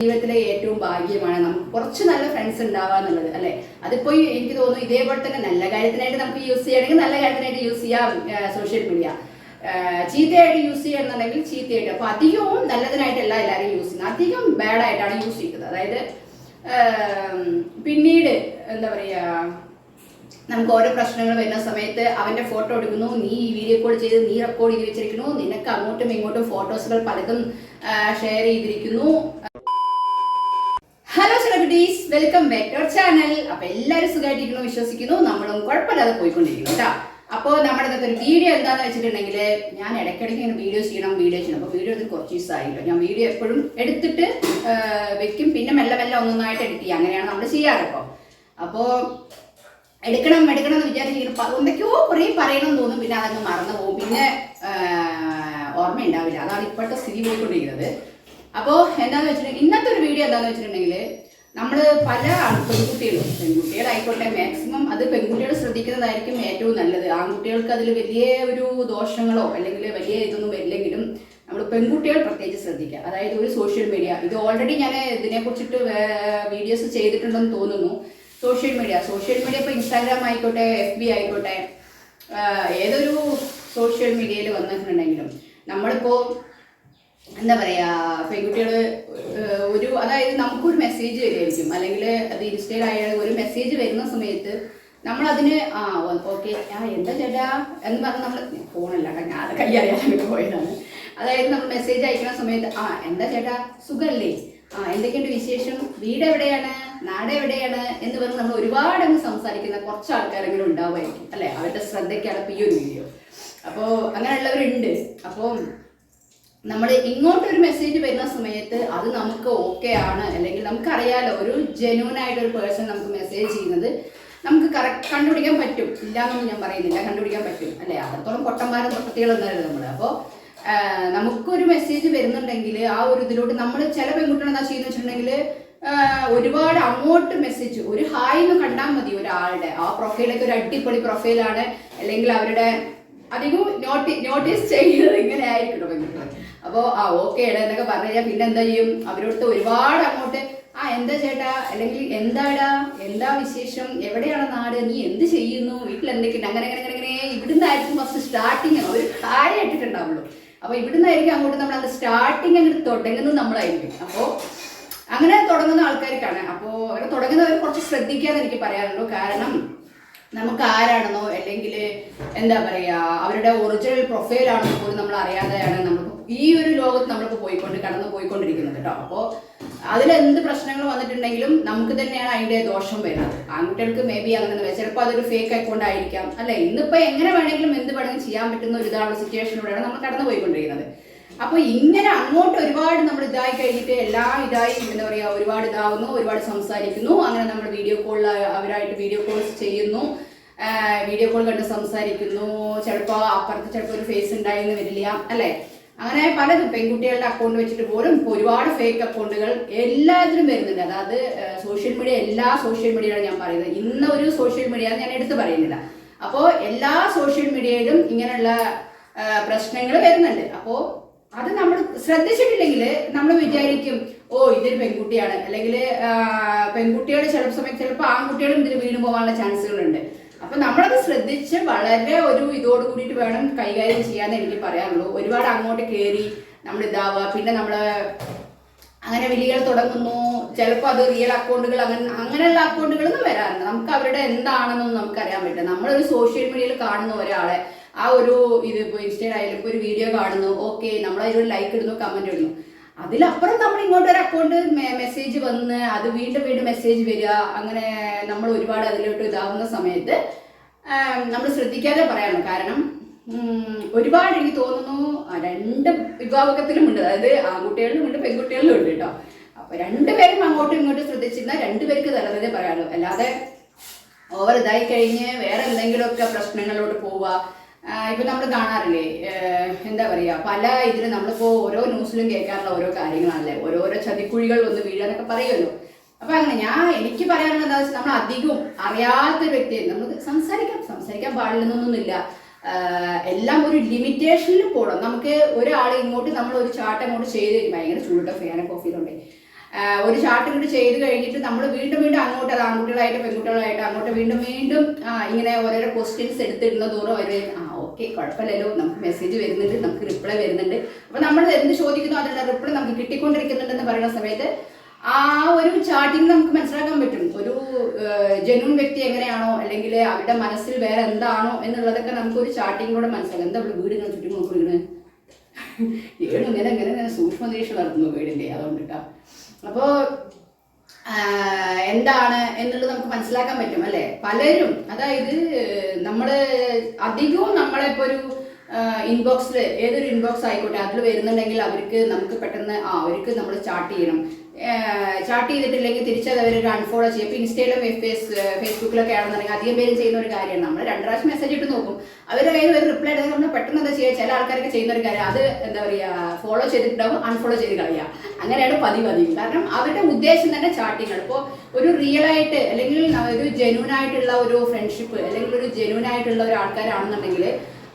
ജീവിതത്തിലെ ഏറ്റവും ഭാഗ്യമാണ് നമുക്ക് കുറച്ച് നല്ല ഫ്രണ്ട്സ് ഉണ്ടാവുക എന്നുള്ളത് അല്ലെ? അതിപ്പോ എനിക്ക് തോന്നുന്നു ഇതേപോലെ തന്നെ നല്ല കാര്യത്തിനായിട്ട് നമുക്ക് യൂസ് ചെയ്യണമെങ്കിൽ നല്ല കാര്യത്തിനായിട്ട് യൂസ് ചെയ്യാം സോഷ്യൽ മീഡിയ ചീത്തയായിട്ട് യൂസ് ചെയ്യണമെന്നുണ്ടെങ്കിൽ ചീത്തയായിട്ട്. അപ്പൊ അധികവും നല്ലതിനായിട്ടല്ല എല്ലാവരും യൂസ് ചെയ്യുന്നത്. അധികം ബാഡ് ആയിട്ടാണ് യൂസ് ചെയ്യുന്നത്. അതായത് പിന്നീട് എന്താ പറയാ നമുക്ക് ഓരോ പ്രശ്നങ്ങൾ വരുന്ന സമയത്ത് അവന്റെ ഫോട്ടോ എടുക്കുന്നു നീ ഈ വീഡിയോ കോൾ ചെയ്ത് നീ റെക്കോർഡ് ചെയ്ത് വെച്ചിരിക്കുന്നു നിനക്ക് അങ്ങോട്ടും ഇങ്ങോട്ടും ഫോട്ടോസുകൾ പലതും ഷെയർ ചെയ്തിരിക്കുന്നു. Hello celebrities welcome back to our channel അപ്പൊ എല്ലാവരും സുഖമായിട്ടിരിക്കുന്നു വിശ്വസിക്കുന്നു. നമ്മളും കുഴപ്പമില്ലാതെ പോയിക്കൊണ്ടിരിക്കുന്നു കേട്ടോ. അപ്പോൾ നമ്മുടെ ഒരു വീഡിയോ എന്താണെന്ന് വെച്ചിട്ടുണ്ടെങ്കിൽ ഞാൻ ഇടയ്ക്കിടയ്ക്ക് ഇങ്ങനെ വീഡിയോ ചെയ്യണം വീഡിയോ ചെയ്യണം. അപ്പോൾ വീഡിയോ എടുത്ത് കുറച്ച് ദിവസമായിട്ടോ ഞാൻ വീഡിയോ എപ്പോഴും എടുത്തിട്ട് വെക്കും. പിന്നെ മെല്ലെ മെല്ലെ ഒന്നൊന്നായിട്ട് എഡിറ്റ് ചെയ്യുക അങ്ങനെയാണ് നമ്മൾ ചെയ്യാറ് അപ്പോ അപ്പോൾ എടുക്കണം എടുക്കണം എന്ന് വിചാരിച്ചിരിക്കുന്നു. എന്തൊക്കെയോ കുറേ പറയണം എന്ന് തോന്നും. പിന്നെ അതങ്ങ് മറന്നു പോകും. പിന്നെ ഓർമ്മ ഓർമ്മയുണ്ടാവില്ല. അതാണ് ഇപ്പോഴത്തെ സ്ഥിതി പോയിക്കൊണ്ടിരിക്കുന്നത്. അപ്പോൾ എന്താന്ന് വെച്ചിട്ടുണ്ടെങ്കിൽ ഇന്നത്തെ ഒരു വീഡിയോ എന്താന്ന് വെച്ചിട്ടുണ്ടെങ്കിൽ നമ്മൾ പല പെൺകുട്ടികളും പെൺകുട്ടികളായിക്കോട്ടെ മാക്സിമം അത് പെൺകുട്ടികൾ ശ്രദ്ധിക്കുന്നതായിരിക്കും ഏറ്റവും നല്ലത്. ആൺകുട്ടികൾക്ക് അതിൽ വലിയ ഒരു ദോഷങ്ങളോ അല്ലെങ്കിൽ വലിയ ഇതൊന്നും വരില്ലെങ്കിലും നമ്മൾ പെൺകുട്ടികൾ പ്രത്യേകിച്ച് ശ്രദ്ധിക്കുക. അതായത് ഒരു സോഷ്യൽ മീഡിയ ഇത് ഓൾറെഡി ഞാൻ ഇതിനെ കുറിച്ചിട്ട് വീഡിയോസ് ചെയ്തിട്ടുണ്ടെന്ന് തോന്നുന്നു. സോഷ്യൽ മീഡിയ സോഷ്യൽ മീഡിയ ഇപ്പോൾ ഇൻസ്റ്റാഗ്രാം ആയിക്കോട്ടെ എഫ് ബി ആയിക്കോട്ടെ ഏതൊരു സോഷ്യൽ മീഡിയയിൽ വന്നിട്ടുണ്ടെങ്കിലും നമ്മളിപ്പോൾ എന്താ പറയാ പെൺകുട്ടികൾ ഒരു അതായത് നമുക്കൊരു മെസ്സേജ് വരുമായിരിക്കും. അല്ലെങ്കിൽ അത് ആയ ഒരു മെസ്സേജ് വരുന്ന സമയത്ത് നമ്മൾ അതിന് ആ ഓക്കെ ആ എന്താ ചേട്ടാ എന്ന് പറഞ്ഞ് നമ്മൾ ഫോണല്ല ഞാൻ അത് പോയതാണ്. അതായത് നമ്മൾ മെസ്സേജ് അയക്കുന്ന സമയത്ത് ആ എന്താ ചേട്ടാ സുഖമല്ലേ ആ എന്തൊക്കെയുണ്ട് വിശേഷം? വീട് എവിടെയാണ്? നാട് എവിടെയാണ്? എന്ന് പറഞ്ഞ് നമ്മൾ ഒരുപാട് അങ്ങ് സംസാരിക്കുന്ന കുറച്ച് ആൾക്കാരെങ്കിലും ഉണ്ടാവുമായിരിക്കും. അല്ലേ? അവരുടെ ശ്രദ്ധയ്ക്കാണ് ഈ ഒരു വീഡിയോ അപ്പോൾ അങ്ങനെയുള്ളവരുണ്ട്. അപ്പോൾ നമ്മൾ ഇങ്ങോട്ട് ഒരു മെസ്സേജ് വരുന്ന സമയത്ത് അത് നമുക്ക് ഓക്കെ ആണ്. അല്ലെങ്കിൽ നമുക്കറിയാലോ ഒരു ജെന്യൂൻ ആയിട്ട് ഒരു പേഴ്സൺ നമുക്ക് മെസ്സേജ് ചെയ്യുന്നത് നമുക്ക് കറക്റ്റ് കണ്ടുപിടിക്കാൻ പറ്റും. ഇല്ല എന്നൊന്നും ഞാൻ പറയുന്നില്ല. കണ്ടുപിടിക്കാൻ പറ്റും. അല്ലെ? അത്രത്തോളം പൊട്ടന്മാരും പൊട്ടത്തികളൊന്നല്ല നമ്മൾ അപ്പോൾ നമുക്കൊരു മെസ്സേജ് വരുന്നുണ്ടെങ്കിൽ ആ ഒരു ഇതിലോട്ട് നമ്മൾ ചില പെൺകുട്ടികൾ എന്താ ചെയ്യുന്ന വെച്ചിട്ടുണ്ടെങ്കിൽ ഒരുപാട് അങ്ങോട്ട് മെസ്സേജ് ഒരു ഹായ് എന്ന് കണ്ടാൽ മതി ഒരാളുടെ. ആ പ്രൊഫൈലൊക്കെ ഒരു അടിപൊളി പ്രൊഫൈലാണ് അല്ലെങ്കിൽ അവരുടെ അധികം നോട്ടി നോട്ടീസ് ചെയ്യുന്നത് ഇങ്ങനെ ആയിരിക്കണം പെൺകുട്ടികൾ അപ്പോൾ ആ ഓക്കെ എടാ എന്നൊക്കെ പറഞ്ഞു പിന്നെ എന്താ ചെയ്യും? അവരോട് ഒരുപാട് അങ്ങോട്ട് ആ എന്താ ചേട്ടാ? അല്ലെങ്കിൽ എന്താടാ? എന്താ വിശേഷം? എവിടെയാണ് നാട്? നീ എന്ത് ചെയ്യുന്നു? വീട്ടിൽ എന്തൊക്കെയുണ്ട് അങ്ങനെ അങ്ങനെ അങ്ങനെ അങ്ങനെ ഇവിടുന്നായിരിക്കും ഫസ്റ്റ് സ്റ്റാർട്ടിങ് ഒരു കാര്യം ഇട്ടിട്ടുണ്ടാവുള്ളൂ അപ്പോൾ ഇവിടുന്നായിരിക്കും അങ്ങോട്ട് നമ്മൾ അത് സ്റ്റാർട്ടിങ് അങ്ങോട്ട് തുടങ്ങുന്നത് നമ്മളായിരിക്കും. അപ്പോൾ അങ്ങനെ തുടങ്ങുന്ന ആൾക്കാർക്കാണ്. അപ്പോൾ അങ്ങനെ തുടങ്ങുന്നവർ കുറച്ച് ശ്രദ്ധിക്കാന്ന് എനിക്ക് പറയാനുള്ളൂ. കാരണം നമുക്ക് ആരാണെന്നോ അല്ലെങ്കിൽ എന്താ പറയാ അവരുടെ ഒറിജിനൽ പ്രൊഫൈൽ ആണെന്നോ പോലും നമ്മൾ അറിയാതെയാണ് നമ്മൾ ഈ ഒരു ലോകത്ത് നമ്മളിപ്പോൾ പോയിക്കൊണ്ട് കടന്നു പോയിക്കൊണ്ടിരിക്കുന്നത് കേട്ടോ. അപ്പോൾ അതിലെന്ത് പ്രശ്നങ്ങൾ വന്നിട്ടുണ്ടെങ്കിലും നമുക്ക് തന്നെയാണ് അതിന്റെ ദോഷം വരുന്നത്. ആൺകുട്ടികൾക്ക് മേ ബി അങ്ങനെ. ചിലപ്പോൾ അതൊരു ഫേക്ക് അക്കൗണ്ട് ആയിരിക്കാം. അല്ലെ? ഇന്നിപ്പോ എങ്ങനെ വേണമെങ്കിലും എന്ത് വേണമെങ്കിലും ചെയ്യാൻ പറ്റുന്ന ഒരു ഇതാണ് സിറ്റുവേഷനിലൂടെയാണ് നമ്മൾ കടന്നു പോയിക്കൊണ്ടിരിക്കുന്നത്. അപ്പോൾ ഇങ്ങനെ അങ്ങോട്ട് ഒരുപാട് നമ്മൾ ഇതായി കഴിഞ്ഞിട്ട് എല്ലാം ഇതായി എന്താ പറയാ ഒരുപാട് ഇതാവുന്നു ഒരുപാട് സംസാരിക്കുന്നു. അങ്ങനെ നമ്മൾ വീഡിയോ കോളിൽ അവരായിട്ട് വീഡിയോ കോൾസ് ചെയ്യുന്നു. വീഡിയോ കോൾ കണ്ട് സംസാരിക്കുന്നു. ചിലപ്പോൾ അപ്പുറത്ത് ചിലപ്പോൾ ഒരു ഫേസ് ഉണ്ടായിരുന്നു വരില്ല. അല്ലെ? അങ്ങനെ പലതും പെൺകുട്ടികളുടെ അക്കൗണ്ട് വെച്ചിട്ട് പോലും ഒരുപാട് ഫേക്ക് അക്കൗണ്ടുകൾ എല്ലാത്തിലും വരുന്നുണ്ട്. അതായത് സോഷ്യൽ മീഡിയ എല്ലാ സോഷ്യൽ മീഡിയയാണ് ഞാൻ പറയുന്നത്. ഇന്ന ഒരു സോഷ്യൽ മീഡിയ ഞാൻ എടുത്തു പറയുന്നില്ല. അപ്പോൾ എല്ലാ സോഷ്യൽ മീഡിയയിലും ഇങ്ങനെയുള്ള പ്രശ്നങ്ങൾ വരുന്നുണ്ട്. അപ്പോൾ അത് നമ്മൾ ശ്രദ്ധിച്ചിട്ടില്ലെങ്കിൽ നമ്മൾ വിചാരിക്കും ഓ ഇതൊരു പെൺകുട്ടിയാണ്. അല്ലെങ്കിൽ പെൺകുട്ടികൾ ചില സമയത്ത് ചിലപ്പോൾ ആൺകുട്ടികളും ഇതിൽ വീണ് പോകാനുള്ള ചാൻസുകളുണ്ട്. അപ്പൊ നമ്മളത് ശ്രദ്ധിച്ച് വളരെ ഒരു ഇതോട് കൂടിയിട്ട് വേണം കൈകാര്യം ചെയ്യാന്ന് എനിക്ക് പറയാനുള്ളൂ. ഒരുപാട് അങ്ങോട്ട് കയറി നമ്മൾ ഇതാവുക പിന്നെ നമ്മൾ അങ്ങനെ വിളികൾ തുടങ്ങുന്നു. ചിലപ്പോൾ അത് റിയൽ അക്കൗണ്ടുകൾ അങ്ങനെ അങ്ങനെയുള്ള അക്കൗണ്ടുകളൊന്നും വരാറില്ല. നമുക്ക് അവരുടെ എന്താണെന്നൊന്നും നമുക്ക് അറിയാൻ പറ്റില്ല. നമ്മളൊരു സോഷ്യൽ മീഡിയയിൽ കാണുന്ന ഒരാളെ ആ ഒരു ഇത് ഇപ്പോൾ ഇൻസ്റ്റയിലായാലും ഇപ്പോൾ ഒരു വീഡിയോ കാണുന്നു. ഓക്കെ നമ്മൾ അതിലൊരു ലൈക്ക് ഇടുന്നു കമന്റ് ഇടുന്നു. അതിലപ്പുറം നമ്മൾ ഇങ്ങോട്ട് ഒരു അക്കൗണ്ട് മെസ്സേജ് വന്ന് അത് വീണ്ടും വീണ്ടും മെസ്സേജ് വരിക. അങ്ങനെ നമ്മൾ ഒരുപാട് അതിലോട്ട് ഇതാവുന്ന സമയത്ത് നമ്മൾ ശ്രദ്ധിക്കാതെ പറയാനുള്ളൂ കാരണം ഒരുപാട് എനിക്ക് തോന്നുന്നു രണ്ട് വിഭാഗത്തിലും ഉണ്ട്. അതായത് ആൺകുട്ടികളിലും ഉണ്ട് പെൺകുട്ടികളിലും ഉണ്ട് കേട്ടോ. അപ്പൊ രണ്ടുപേരും അങ്ങോട്ടും ഇങ്ങോട്ടും ശ്രദ്ധിച്ചിരുന്നാൽ രണ്ടുപേർക്ക് തലതേ പറയാനുള്ളൂ അല്ലാതെ ഓവർ ഇതായി കഴിഞ്ഞ് വേറെ എന്തെങ്കിലുമൊക്കെ പ്രശ്നങ്ങളിലോട്ട് പോവുക. ഇപ്പൊ നമ്മൾ കാണാറില്ലേ എന്താ പറയാ പല ഇതിലും നമ്മളിപ്പോ ഓരോ ന്യൂസിലും കേൾക്കാറുള്ള ഓരോ കാര്യങ്ങളാണല്ലേ? ഓരോരോ ചതിക്കുഴികൾ ഒന്ന് വീഴാന്നൊക്കെ പറയുമല്ലോ. അപ്പൊ അങ്ങനെ ഞാൻ എനിക്ക് പറയാനുള്ളത് എന്താ വെച്ചാൽ നമ്മൾ അധികവും അറിയാത്ത വ്യക്തി നമുക്ക് സംസാരിക്കാം സംസാരിക്കാൻ പാടില്ലെന്നൊന്നുമില്ല. എല്ലാം ഒരു ലിമിറ്റേഷനിൽ പോകണം നമുക്ക് ഒരാൾ ഇങ്ങോട്ട് നമ്മൾ ഒരു ചാട്ടം അങ്ങോട്ട് ചെയ്ത് ഭയങ്കര ചൂടുള്ള ഫാന കോഫിയിലുണ്ട് ഒരു ചാട്ട് ഇങ്ങോട്ട് ചെയ്ത് കഴിഞ്ഞിട്ട് നമ്മൾ വീണ്ടും വീണ്ടും അങ്ങോട്ട് അത് ആൺകുട്ടികളായിട്ട് പെൺകുട്ടികളായിട്ട് അങ്ങോട്ട് വീണ്ടും വീണ്ടും ഇങ്ങനെ ഓരോരോ ക്വസ്റ്റ്യൻസ് എടുത്തിടുന്ന ദൂരം അവർ ആ ഓക്കെ കുഴപ്പമില്ലല്ലോ. നമുക്ക് മെസ്സേജ് വരുന്നുണ്ട് നമുക്ക് റിപ്ലൈ വരുന്നുണ്ട്. അപ്പൊ നമ്മൾ എന്ത് ചോദിക്കുന്നു അതിനുള്ള റിപ്ലൈ നമുക്ക് കിട്ടിക്കൊണ്ടിരിക്കുന്നുണ്ടെന്ന് പറയുന്ന സമയത്ത് ആ ഒരു ചാർട്ടിങ് നമുക്ക് മനസ്സിലാക്കാൻ പറ്റും. ഒരു ജനുവൻ വ്യക്തി എങ്ങനെയാണോ അല്ലെങ്കിൽ അവരുടെ മനസ്സിൽ വേറെ എന്താണോ എന്നുള്ളതൊക്കെ നമുക്ക് ഒരു ചാർട്ടിങ്ങിലൂടെ മനസ്സിലാക്കാം. എന്താ ഇവിടെ വീട് ഇങ്ങനെ ചുറ്റും നോക്കിയിരിക്കണേ ഏഴും ഇങ്ങനെ ഇങ്ങനെ ഇങ്ങനെ സൂക്ഷ്മ നിരീക്ഷണം നടത്തുന്നു വീടിന്റെ അതുകൊണ്ട് അപ്പോ എന്താണ് എന്നുള്ളത് നമുക്ക് മനസ്സിലാക്കാൻ പറ്റും അല്ലെ? പലരും അതായത് നമ്മൾ അധികവും നമ്മളിപ്പോ ഒരു ഇൻബോക്സിൽ ഏതൊരു ഇൻബോക്സ് ആയിക്കോട്ടെ അതിൽ വരുന്നുണ്ടെങ്കിൽ അവർക്ക് നമുക്ക് പെട്ടെന്ന് ആ അവർക്ക് നമ്മൾ ചാർട്ട് ചെയ്യണം. ചാർട്ട് ചെയ്തിട്ടില്ലെങ്കിൽ തിരിച്ചത് അവർ അൺഫോളോ ചെയ്യും. ഇപ്പോൾ ഇൻസ്റ്റയിലും ഫേസ് ഫേസ്ബുക്കിലൊക്കെ ആണെന്നുണ്ടെങ്കിൽ അധികം പേരും ചെയ്യുന്ന ഒരു കാര്യമാണ്. നമ്മൾ രണ്ട് പ്രാവശ്യം മെസ്സേജ് ഇട്ട് നോക്കും. അവരുടെ കയ്യിൽ ഒരു റിപ്ലൈ എടുത്ത് നമ്മൾ പെട്ടെന്ന് എന്താ ചെയ്യുക ചില ആൾക്കാരൊക്കെ ചെയ്യുന്ന ഒരു കാര്യം. അത് എന്താ പറയുക ഫോളോ ചെയ്തിട്ടുണ്ടാവും അൺഫോളോ ചെയ്ത് കളയുക അങ്ങനെയാണ് പതിവ് പതിവ്. കാരണം അവരുടെ ഉദ്ദേശം തന്നെ ചാർട്ടിങ് ഇപ്പോൾ ഒരു റിയൽ ആയിട്ട് അല്ലെങ്കിൽ ഒരു ജെന്യൂൻ ആയിട്ടുള്ള ഒരു ഫ്രണ്ട്ഷിപ്പ് അല്ലെങ്കിൽ ഒരു ജെന്യൂൻ ആയിട്ടുള്ള ഒരു ആൾക്കാരാണെന്നുണ്ടെങ്കിൽ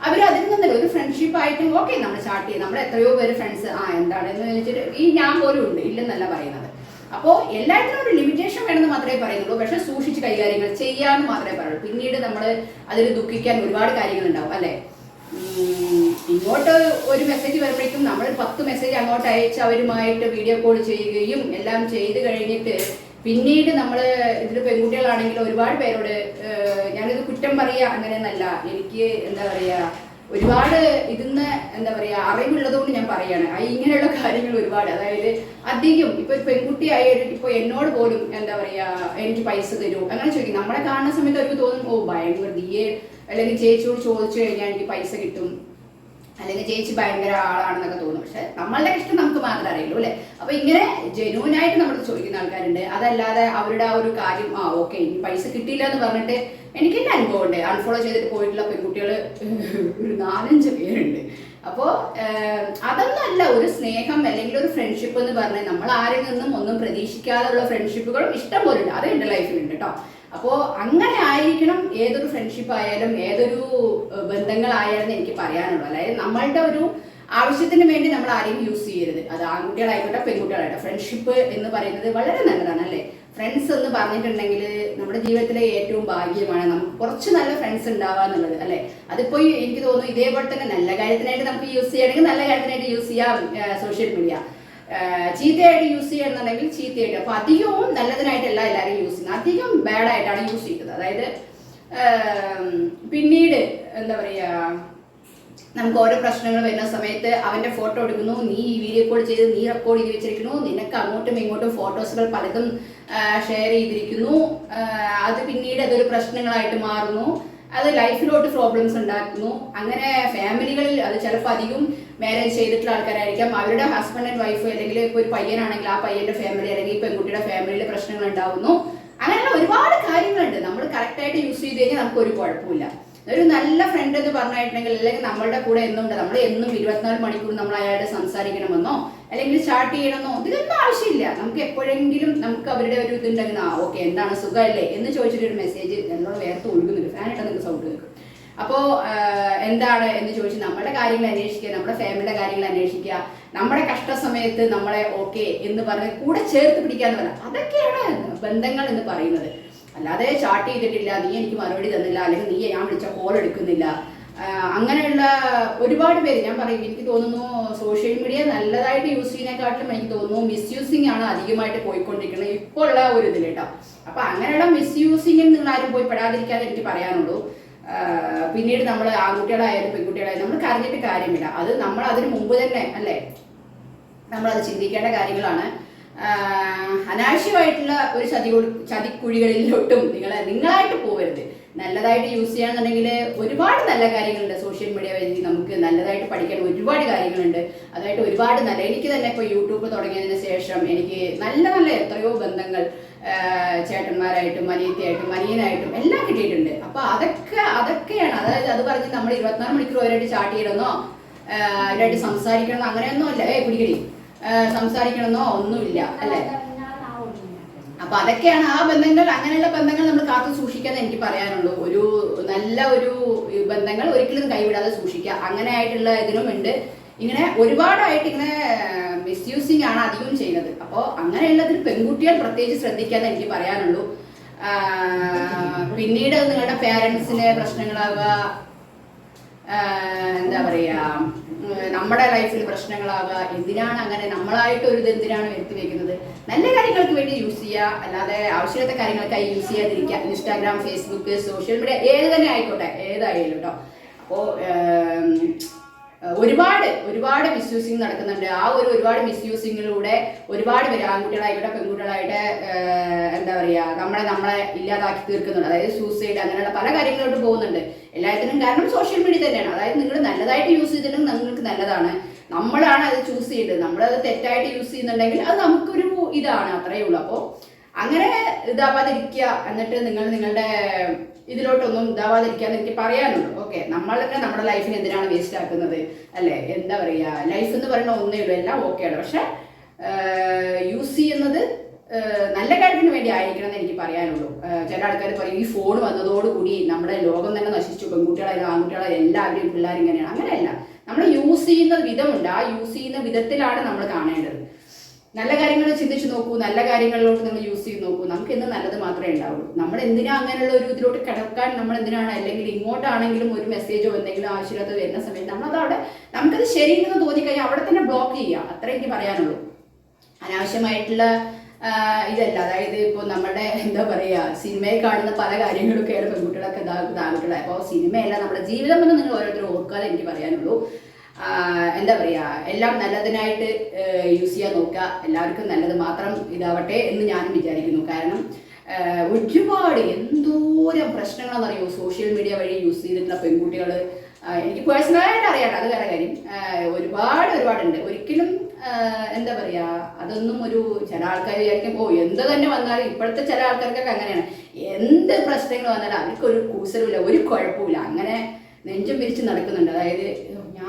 അവർ അതിൽ നിന്നല്ല ഒരു ഫ്രണ്ട്ഷിപ്പ് ആയിട്ടും ഓക്കെ നമ്മൾ ചാർട്ട് ചെയ്യും നമ്മൾ എത്രയോ പേര് ഫ്രണ്ട്സ് ആ എന്താണ്? എന്ന് വെച്ചിട്ട് ഈ ഞാൻ പോലും ഉണ്ട് ഇല്ലെന്നല്ല പറയുന്നത്. അപ്പോൾ എല്ലാത്തിനും ഒരു ലിമിറ്റേഷൻ വേണമെന്ന് മാത്രമേ പറയുന്നുള്ളൂ. പക്ഷെ സൂക്ഷിച്ച് കൈകാര്യങ്ങൾ ചെയ്യാമെന്ന് മാത്രമേ പറയുള്ളൂ. പിന്നീട് നമ്മൾ അതിൽ ദുഃഖിക്കാൻ ഒരുപാട് കാര്യങ്ങൾ ഉണ്ടാവും അല്ലേ ഇങ്ങോട്ട് ഒരു മെസ്സേജ് വരുമ്പോഴേക്കും നമ്മൾ പത്ത് മെസ്സേജ് അങ്ങോട്ട് അയച്ച് അവരുമായിട്ട് വീഡിയോ കോൾ ചെയ്യുകയും എല്ലാം ചെയ്ത് കഴിഞ്ഞിട്ട് പിന്നീട് നമ്മൾ ഇതിൽ പെൺകുട്ടികളാണെങ്കിൽ ഒരുപാട് പേരോട് ഞാനിത് കുറ്റം പറയുക അങ്ങനെയൊന്നല്ല. എനിക്ക് എന്താ പറയുക ഒരുപാട് ഇതിന്ന് എന്താ പറയുക അറിവുള്ളതുകൊണ്ട് ഞാൻ പറയാണ്. ഇങ്ങനെയുള്ള കാര്യങ്ങൾ ഒരുപാട്. അതായത് അധികം ഇപ്പൊ പെൺകുട്ടി ആയാലും ഇപ്പൊ എന്നോട് പോലും എന്താ പറയാ എനിക്ക് പൈസ തരും? അങ്ങനെ ചോദിക്കും. നമ്മളെ കാണുന്ന സമയത്ത് അവർക്ക് തോന്നും ഓ ഭയങ്കര ദിയെ അല്ലെങ്കിൽ ചേച്ചിയോട് ചോദിച്ചു കഴിഞ്ഞാൽ എനിക്ക് പൈസ കിട്ടും. അല്ലെങ്കിൽ ചേച്ചി ഭയങ്കര ആളാണെന്നൊക്കെ തോന്നും. പക്ഷെ നമ്മളുടെ ഇഷ്ടം നമുക്ക് മാത്രമേ അറിയുള്ളൂ അല്ലെ? അപ്പൊ ഇങ്ങനെ ജെന്യൂൻ ആയിട്ട് നമ്മൾ ചോദിക്കുന്ന ആൾക്കാരുണ്ട്. അതല്ലാതെ അവരുടെ ആ ഒരു കാര്യം ആ ഓക്കെ ഇനി പൈസ കിട്ടിയില്ല എന്ന് പറഞ്ഞിട്ട് എനിക്ക് എന്റെ അനുഭവം ഉണ്ട്. അൺഫോളോ ചെയ്തിട്ട് പോയിട്ടുള്ള പെൺകുട്ടികൾ ഒരു നാലഞ്ച് പേരുണ്ട്. അപ്പോൾ അതൊന്നല്ല ഒരു സ്നേഹം അല്ലെങ്കിൽ ഒരു ഫ്രണ്ട്ഷിപ്പ് എന്ന് പറഞ്ഞാൽ നമ്മൾ ആരിൽ നിന്നും ഒന്നും പ്രതീക്ഷിക്കാതെയുള്ള ഫ്രണ്ട്ഷിപ്പുകളും ഇഷ്ടം പോലെ ഉണ്ട് അത് എന്റെ ലൈഫിലുണ്ട് കേട്ടോ അപ്പോൾ അങ്ങനെ ആയിരിക്കണം ഏതൊരു ഫ്രണ്ട്ഷിപ്പ് ആയാലും ഏതൊരു ബന്ധങ്ങളായാലും എനിക്ക് പറയാനുള്ളൂ അതായത് നമ്മളുടെ ഒരു ആവശ്യത്തിന് വേണ്ടി നമ്മൾ ആരെയും യൂസ് ചെയ്യരുത്. അത് ആൺകുട്ടികളായിക്കോട്ടെ പെൺകുട്ടികളായിട്ടെ ഫ്രണ്ട്ഷിപ്പ് എന്ന് പറയുന്നത് വളരെ നല്ലതാണ് അല്ലേ? ഫ്രണ്ട്സ് എന്ന് പറഞ്ഞിട്ടുണ്ടെങ്കിൽ നമ്മുടെ ജീവിതത്തിലെ ഏറ്റവും ഭാഗ്യമാണ് നമുക്ക് കുറച്ച് നല്ല ഫ്രണ്ട്സ് ഉണ്ടാവുക എന്നുള്ളത് അല്ലേ? അതിപ്പോ എനിക്ക് തോന്നുന്നു ഇതേപോലെ തന്നെ നല്ല കാര്യത്തിനായിട്ട് നമുക്ക് യൂസ് ചെയ്യണമെങ്കിൽ നല്ല കാര്യത്തിനായിട്ട് യൂസ് ചെയ്യാം സോഷ്യൽ മീഡിയ ചീത്തയായിട്ട് യൂസ് ചെയ്യണമെന്നുണ്ടെങ്കിൽ ചീത്തയായിട്ട്. അപ്പൊ അധികവും നല്ലതിനായിട്ടല്ല എല്ലാവരും യൂസ് ചെയ്യുന്നത്. അധികം ബാഡ് ആയിട്ടാണ് യൂസ് ചെയ്യുന്നത്. അതായത് പിന്നീട് എന്താ പറയാ നമുക്ക് ഓരോ പ്രശ്നങ്ങൾ വരുന്ന സമയത്ത് അവന്റെ ഫോട്ടോ എടുക്കുന്നു നീ ഈ വീഡിയോ കോൾ ചെയ്ത് നീ റെക്കോർഡ് ചെയ്ത് വെച്ചിരിക്കുന്നു നിനക്ക് അങ്ങോട്ടും ഇങ്ങോട്ടും ഫോട്ടോസുകൾ പലതും ഷെയർ ചെയ്തിരിക്കുന്നു. അത് പിന്നീട് അതൊരു പ്രശ്നങ്ങളായിട്ട് മാറുന്നു. അത് ലൈഫിലോട്ട് പ്രോബ്ലംസ് ഉണ്ടാക്കുന്നു. അങ്ങനെ ഫാമിലികളിൽ അത് ചിലപ്പോൾ അധികം മാരേജ് ചെയ്തിട്ടുള്ള ആൾക്കാരായിരിക്കാം. അവരുടെ ഹസ്ബൻഡ് ആൻഡ് വൈഫ് അല്ലെങ്കിൽ ഇപ്പോൾ ഒരു പയ്യനാണെങ്കിൽ ആ പയ്യന്റെ ഫാമിലി അല്ലെങ്കിൽ പെൺകുട്ടിയുടെ ഫാമിലിയിൽ പ്രശ്നങ്ങൾ ഉണ്ടാവുന്നു. അങ്ങനെയുള്ള ഒരുപാട് കാര്യങ്ങളുണ്ട്. നമ്മൾ കറക്റ്റായിട്ട് യൂസ് ചെയ്ത് കഴിഞ്ഞാൽ നമുക്ക് ഒരു കുഴപ്പമില്ല. ഒരു നല്ല ഫ്രണ്ട് എന്ന് പറഞ്ഞിട്ടുണ്ടെങ്കിൽ അല്ലെങ്കിൽ നമ്മളുടെ കൂടെ എന്നുണ്ട്. നമ്മൾ എന്നും ഇരുപത്തിനാല് മണിക്കൂർ നമ്മൾ അയാളുടെ സംസാരിക്കണമെന്നോ അല്ലെങ്കിൽ സ്റ്റാർട്ട് ചെയ്യണമെന്നോ ഇതൊന്നും ആവശ്യമില്ല. നമുക്ക് എപ്പോഴെങ്കിലും നമുക്ക് അവരുടെ ഒരു ഇതുണ്ടെങ്കിൽ ആ ഓക്കെ എന്താണ് സുഖമല്ലേ? എന്ന് ചോദിച്ചിട്ട് ഒരു മെസ്സേജ് എന്നോട് വേർത്ത് ഒഴുകുന്നുണ്ട് ഫാനായിട്ട് നിങ്ങൾക്ക് സൗണ്ട് കേൾക്കും. അപ്പോൾ എന്താണ് എന്ന് ചോദിച്ച് നമ്മുടെ കാര്യങ്ങൾ അന്വേഷിക്കുക നമ്മുടെ ഫാമിലിയുടെ കാര്യങ്ങൾ അന്വേഷിക്കുക നമ്മുടെ കഷ്ടസമയത്ത് നമ്മളെ ഓക്കെ എന്ന് പറഞ്ഞ് കൂടെ ചേർത്ത് പിടിക്കാന്ന് പറയാം അതൊക്കെയാണ് ബന്ധങ്ങൾ എന്ന് പറയുന്നത്. അല്ലാതെ ചാർട്ട് ചെയ്തിട്ടില്ല നീ എനിക്ക് മറുപടി തന്നില്ല അല്ലെങ്കിൽ നീ ഞാൻ വിളിച്ച കോൾ എടുക്കുന്നില്ല. അങ്ങനെയുള്ള ഒരുപാട് പേര് ഞാൻ പറയും എനിക്ക് തോന്നുന്നു സോഷ്യൽ മീഡിയ നല്ലതായിട്ട് യൂസ് ചെയ്യുന്നതിനെക്കാട്ടിലും എനിക്ക് തോന്നുന്നു മിസ്യൂസിങ് ആണ് അധികമായിട്ട് പോയിക്കൊണ്ടിരിക്കുന്നത് ഇപ്പോൾ ഉള്ള ഒരു ഇതിൽ കേട്ടോ. അപ്പൊ അങ്ങനെയുള്ള മിസ്യൂസിങ്ങിൽ നിങ്ങൾ ആരും പോയി പെടാതിരിക്കാതെ എനിക്ക് പറയാനുള്ളൂ. പിന്നീട് നമ്മൾ ആൺകുട്ടികളായാലും പെൺകുട്ടികളായാലും നമ്മൾ കരഞ്ഞിട്ട് കാര്യമില്ല. അത് നമ്മൾ അതിന് മുമ്പ് തന്നെ അല്ലേ? നമ്മളത് ചിന്തിക്കേണ്ട കാര്യങ്ങളാണ്. അനാവശ്യമായിട്ടുള്ള ഒരു ചതി ചതിക്കുഴികളിലോട്ടും നിങ്ങൾ നിങ്ങളായിട്ട് പോകരുത് നല്ലതായിട്ട് യൂസ് ചെയ്യുകയാണെന്നുണ്ടെങ്കിൽ ഒരുപാട് നല്ല കാര്യങ്ങളുണ്ട്. സോഷ്യൽ മീഡിയ വഴി നമുക്ക് നല്ലതായിട്ട് പഠിക്കാൻ ഒരുപാട് കാര്യങ്ങളുണ്ട്. അതായിട്ട് ഒരുപാട് നല്ല എനിക്ക് തന്നെ ഇപ്പോൾ യൂട്യൂബ് തുടങ്ങിയതിന് ശേഷം എനിക്ക് നല്ല നല്ല എത്രയോ ബന്ധങ്ങൾ ചേട്ടന്മാരായിട്ടും അനിയത്തിയായിട്ടും അനിയനായിട്ടും എല്ലാം കിട്ടിയിട്ടുണ്ട്. അപ്പൊ അതൊക്കെ അതൊക്കെയാണ്. അതായത് അത് പറഞ്ഞ് നമ്മൾ ഇരുപത്തിനാല് മണിക്കൂർ അവരായിട്ട് ചാട്ട് ചെയ്യണമെന്നോ അവരായിട്ട് സംസാരിക്കണമെന്നോ അങ്ങനെയൊന്നും അല്ല. ഏ കുടിക്കടി സംസാരിക്കണമെന്നോ ഒന്നുമില്ല അല്ലെ? അപ്പൊ അതൊക്കെയാണ് ആ ബന്ധങ്ങൾ അങ്ങനെയുള്ള ബന്ധങ്ങൾ നമ്മൾ കാത്തു സൂക്ഷിക്കാന്ന് എനിക്ക് പറയാനുള്ളൂ. ഒരു നല്ല ഒരു ബന്ധങ്ങൾ ഒരിക്കലും കൈവിടാതെ സൂക്ഷിക്കുക. അങ്ങനെ ആയിട്ടുള്ള ഇതിനും ഉണ്ട്. ഇങ്ങനെ ഒരുപാടായിട്ട് ഇങ്ങനെ മിസ്യൂസിങ് ആണ് അധികം ചെയ്യുന്നത്. അപ്പോൾ അങ്ങനെയുള്ളതിൽ പെൺകുട്ടികൾ പ്രത്യേകിച്ച് ശ്രദ്ധിക്കാന്ന് എനിക്ക് പറയാനുള്ളൂ. പിന്നീട് നിങ്ങളുടെ പേരൻസിന് പ്രശ്നങ്ങളാവുക എന്താ പറയാ നമ്മുടെ ലൈഫിൽ പ്രശ്നങ്ങളാവുക എന്തിനാണ് അങ്ങനെ നമ്മളായിട്ട് ഒരു ഇത് എന്തിനാണ് വരുത്തി വെക്കുന്നത്? നല്ല കാര്യങ്ങൾക്ക് വേണ്ടി യൂസ് ചെയ്യുക. അല്ലാതെ ആവശ്യമില്ലാത്ത കാര്യങ്ങൾക്കായി യൂസ് ചെയ്യാതിരിക്കുക. ഇൻസ്റ്റാഗ്രാം ഫേസ്ബുക്ക് സോഷ്യൽ മീഡിയ ഏത് തന്നെ ആയിക്കോട്ടെ ഏതായാലും കേട്ടോ അപ്പോൾ ഒരുപാട് ഒരുപാട് മിസ്യൂസിങ് നടക്കുന്നുണ്ട്. ആ ഒരു ഒരുപാട് മിസ്യൂസിങ്ങിലൂടെ ഒരുപാട് പേര് ആൺകുട്ടികളായിക്കോട്ടെ പെൺകുട്ടികളായിട്ട് എന്താ പറയാ നമ്മളെ നമ്മളെ ഇല്ലാതാക്കി തീർക്കുന്നുണ്ട്. അതായത് സൂസൈഡ് അങ്ങനെയുള്ള പല കാര്യങ്ങളോട്ട് പോകുന്നുണ്ട്. എല്ലാത്തിനും കാരണം സോഷ്യൽ മീഡിയ തന്നെയാണ്. അതായത് നിങ്ങൾ നല്ലതായിട്ട് യൂസ് ചെയ്തിട്ടും നിങ്ങൾക്ക് നല്ലതാണ്. നമ്മളാണ് അത് ചൂസ് ചെയ്തത് നമ്മളത് തെറ്റായിട്ട് യൂസ് ചെയ്യുന്നുണ്ടെങ്കിൽ അത് നമുക്കൊരു ഇതാണ്. അത്രയേ ഉള്ളൂ. അപ്പോൾ അങ്ങനെ ഇതാവാതിരിക്കുക എന്നിട്ട് നിങ്ങൾ നിങ്ങളുടെ ഇതിലോട്ടൊന്നും ഇതാവാതിരിക്കുക എന്ന് എനിക്ക് പറയാനുള്ളൂ ഓക്കെ നമ്മൾ തന്നെ നമ്മുടെ ലൈഫിന് എന്തിനാണ് വേസ്റ്റ് ആക്കുന്നത്? അല്ലേ? എന്താ പറയുക ലൈഫ് എന്ന് പറയുന്ന ഒന്നേ ഉള്ളൂ. എല്ലാം ഓക്കെയാണ് പക്ഷെ യൂസ് ചെയ്യുന്നത് നല്ല കാര്യത്തിന് വേണ്ടി ആയിരിക്കണം എന്ന് എനിക്ക് പറയാനുള്ളൂ. ചില ആൾക്കാർ പറയും ഈ ഫോൺ വന്നതോടുകൂടി നമ്മുടെ ലോകം തന്നെ നശിച്ചു. പെൺകുട്ടികളായാലും ആൺകുട്ടികളായാലും എല്ലാവരും പിള്ളേരും ഇങ്ങനെയാണ് അങ്ങനെയല്ല. നമ്മൾ യൂസ് ചെയ്യുന്ന വിധമുണ്ട്. ആ യൂസ് ചെയ്യുന്ന വിധത്തിലാണ് നമ്മൾ കാണേണ്ടത്. നല്ല കാര്യങ്ങൾ ചിന്തിച്ചു നോക്കൂ നല്ല കാര്യങ്ങളിലോട്ട് നിങ്ങൾ യൂസ് ചെയ്ത് നോക്കൂ. നമുക്ക് എന്ന് നല്ലത് മാത്രമേ ഉണ്ടാവുള്ളൂ. നമ്മൾ എന്തിനാ അങ്ങനെയുള്ള ഒരു ഇതിലോട്ട് കിടക്കാൻ നമ്മൾ എന്തിനാണ്? അല്ലെങ്കിൽ ഇങ്ങോട്ടാണെങ്കിലും ഒരു മെസ്സേജോ എന്തെങ്കിലും ആവശ്യമില്ലാത്ത വരുന്ന സമയത്ത് നമ്മൾ അവിടെ നമുക്കത് ശരിയെന്ന് തോന്നിക്കഴിഞ്ഞാൽ അവിടെ തന്നെ ബ്ലോക്ക് ചെയ്യുക. അത്ര എനിക്ക് പറയാനുള്ളൂ. അനാവശ്യമായിട്ടുള്ള ഇതല്ല. അതായത് ഇപ്പോൾ നമ്മുടെ എന്താ പറയുക സിനിമയിൽ കാണുന്ന പല കാര്യങ്ങളൊക്കെയാണ് പെൺകുട്ടികളൊക്കെ ഇതാകുന്നത്. അപ്പോൾ സിനിമയല്ല നമ്മുടെ ജീവിതം എന്ന് നിങ്ങൾ ഓരോരുത്തരും ഓർക്കാതെ എനിക്ക് പറയാനുള്ളൂ. എന്താ പറയുക എല്ലാം നല്ലതിനായിട്ട് യൂസ് ചെയ്യാൻ നോക്കുക. എല്ലാവർക്കും നല്ലത് മാത്രം ഇതാവട്ടെ എന്ന് ഞാനും വിചാരിക്കുന്നു. കാരണം ഒരുപാട് എന്തോരം പ്രശ്നങ്ങളാണെന്നറിയോ സോഷ്യൽ മീഡിയ വഴി യൂസ് ചെയ്തിട്ടുള്ള പെൺകുട്ടികൾ എനിക്ക് പേഴ്സണലായിട്ട് അറിയാം അത് വേറെ കാര്യം. ഒരുപാട് ഒരുപാടുണ്ട്. ഒരിക്കലും എന്താ പറയാ അതൊന്നും ഒരു ചില ആൾക്കാർ വിചാരിക്കും ഓ എന്ത് തന്നെ വന്നാലും ഇപ്പോഴത്തെ ചില ആൾക്കാർക്കൊക്കെ അങ്ങനെയാണ്. എന്ത് പ്രശ്നങ്ങൾ വന്നാലും അവർക്കൊരു കൂസലുമില്ല ഒരു കുഴപ്പമില്ല അങ്ങനെ നെഞ്ചും പിരിച്ച് നടക്കുന്നുണ്ട്. അതായത്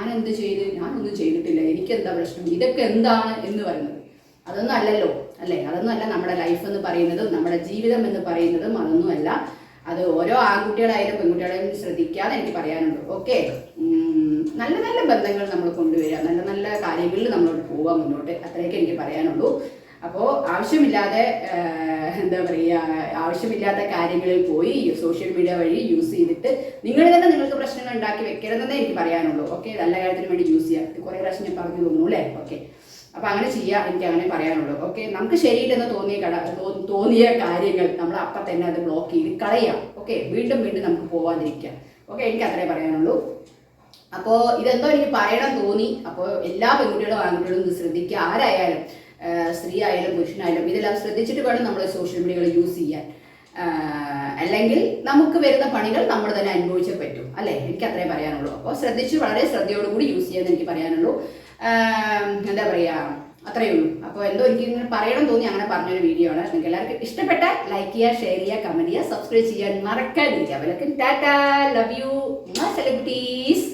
ഞാൻ എന്ത് ചെയ്ത്? ഞാനൊന്നും ചെയ്തിട്ടില്ല. എനിക്ക് എന്താ പ്രശ്നം? ഇതൊക്കെ എന്താണ് എന്ന് പറയുന്നത്. അതൊന്നും അല്ലല്ലോ അല്ലേ? അതൊന്നും അല്ല നമ്മുടെ ലൈഫ് എന്ന് പറയുന്നതും നമ്മുടെ ജീവിതം എന്ന് പറയുന്നതും അതൊന്നും അല്ല അത് ഓരോ ആൺകുട്ടികളായാലും പെൺകുട്ടികളായാലും ശ്രദ്ധിക്കാതെ എനിക്ക് പറയാനുള്ളൂ ഓക്കെ നല്ല നല്ല ബന്ധങ്ങൾ നമ്മൾ കൊണ്ടുവരിക. നല്ല നല്ല കാര്യങ്ങളിൽ നമ്മളോട് പോവുക മുന്നോട്ട്. അത്രയൊക്കെ എനിക്ക് പറയാനുള്ളൂ. അപ്പോൾ ആവശ്യമില്ലാതെ എന്താ പറയുക ആവശ്യമില്ലാത്ത കാര്യങ്ങളിൽ പോയി സോഷ്യൽ മീഡിയ വഴി യൂസ് ചെയ്തിട്ട് നിങ്ങൾ തന്നെ നിങ്ങൾക്ക് പ്രശ്നങ്ങൾ ഉണ്ടാക്കി വെക്കരുതെന്നേ എനിക്ക് പറയാനുള്ളൂ. ഓക്കെ നല്ല കാര്യത്തിന് വേണ്ടി യൂസ് ചെയ്യാം. കുറേ പ്രാവശ്യം ഞാൻ പറഞ്ഞു തോന്നുന്നു അല്ലേ? ഓക്കെ അപ്പൊ അങ്ങനെ ചെയ്യാം എനിക്ക് അങ്ങനെ പറയാനുള്ളൂ. ഓക്കെ നമുക്ക് ശരിയില്ലെന്ന് തോന്നിയ കട തോന്നിയ കാര്യങ്ങൾ നമ്മൾ അപ്പം തന്നെ അത് ബ്ലോക്ക് ചെയ്ത് കളയാം. ഓക്കെ വീണ്ടും വീണ്ടും നമുക്ക് പോവാതിരിക്കാം. ഓക്കെ എനിക്ക് അത്രേ പറയാനുള്ളൂ. അപ്പോൾ ഇതെന്തോ എനിക്ക് പറയണം തോന്നി. അപ്പോൾ എല്ലാ പെൺകുട്ടികളും ആൺകുട്ടികളും ശ്രദ്ധിക്കുക. ആരായാലും സ്ത്രീ ആയാലും പുരുഷനായാലും ഇതെല്ലാം ശ്രദ്ധിച്ചിട്ട് വേണം നമ്മൾ സോഷ്യൽ മീഡിയകൾ യൂസ് ചെയ്യാൻ. അല്ലെങ്കിൽ നമുക്ക് വരുന്ന പണികൾ നമ്മൾ തന്നെ അനുഭവിച്ചേ പറ്റും അല്ലേ? എനിക്ക് അത്രേ പറയാനുള്ളൂ. അപ്പോൾ ശ്രദ്ധിച്ച് വളരെ ശ്രദ്ധയോടുകൂടി യൂസ് ചെയ്യാൻ എനിക്ക് പറയാനുള്ളൂ. എന്താ പറയുക അത്രയേ ഉള്ളൂ. അപ്പോൾ എന്തോ എനിക്ക് ഇങ്ങനെ പറയണം തോന്നി അങ്ങനെ പറഞ്ഞൊരു വീഡിയോ ആണ്. നിങ്ങൾക്ക് എല്ലാവർക്കും ഇഷ്ടപ്പെട്ട ലൈക്ക് ചെയ്യുക ഷെയർ ചെയ്യുക കമന്റ് ചെയ്യുക സബ്സ്ക്രൈബ് ചെയ്യാൻ മറക്കാതിരിക്കുക. അവരൊക്കെ ടാറ്റ ലവ് യു സെലിബ്രിറ്റീസ്